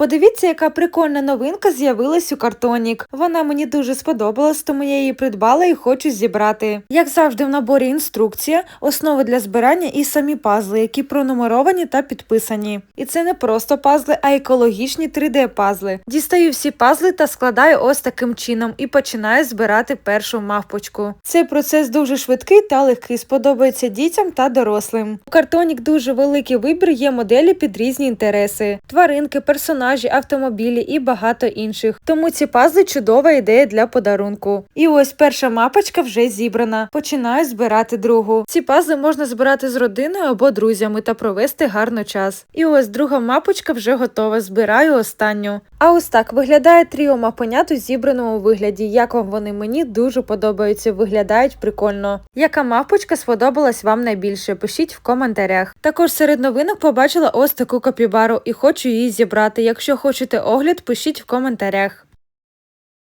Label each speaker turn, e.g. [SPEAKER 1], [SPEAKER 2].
[SPEAKER 1] Подивіться, яка прикольна новинка з'явилась у картонік. Вона мені дуже сподобалась, тому я її придбала і хочу зібрати. Як завжди, в наборі інструкція, основи для збирання і самі пазли, які пронумеровані та підписані. І це не просто пазли, а екологічні 3D-пазли. Дістаю всі пазли та складаю ось таким чином і починаю збирати першу мавпочку. Цей процес дуже швидкий та легкий, сподобається дітям та дорослим. У картонік дуже великий вибір є моделі під різні інтереси: тваринки, персонажі, автомобілі і багато інших. Тому ці пазли чудова ідея для подарунку. І ось перша мапочка вже зібрана. Починаю збирати другу. Ці пазли можна збирати з родиною або друзями та провести гарно час. І ось друга мапочка вже готова. Збираю останню. А ось так виглядає тріо мапонят у зібраному вигляді. Як вам вони мені дуже подобаються, виглядають прикольно. Яка мапочка сподобалась вам найбільше? Пишіть в коментарях. Також серед новинок побачила ось таку капібару і хочу її зібрати. Якщо хочете огляд, пишіть в коментарях.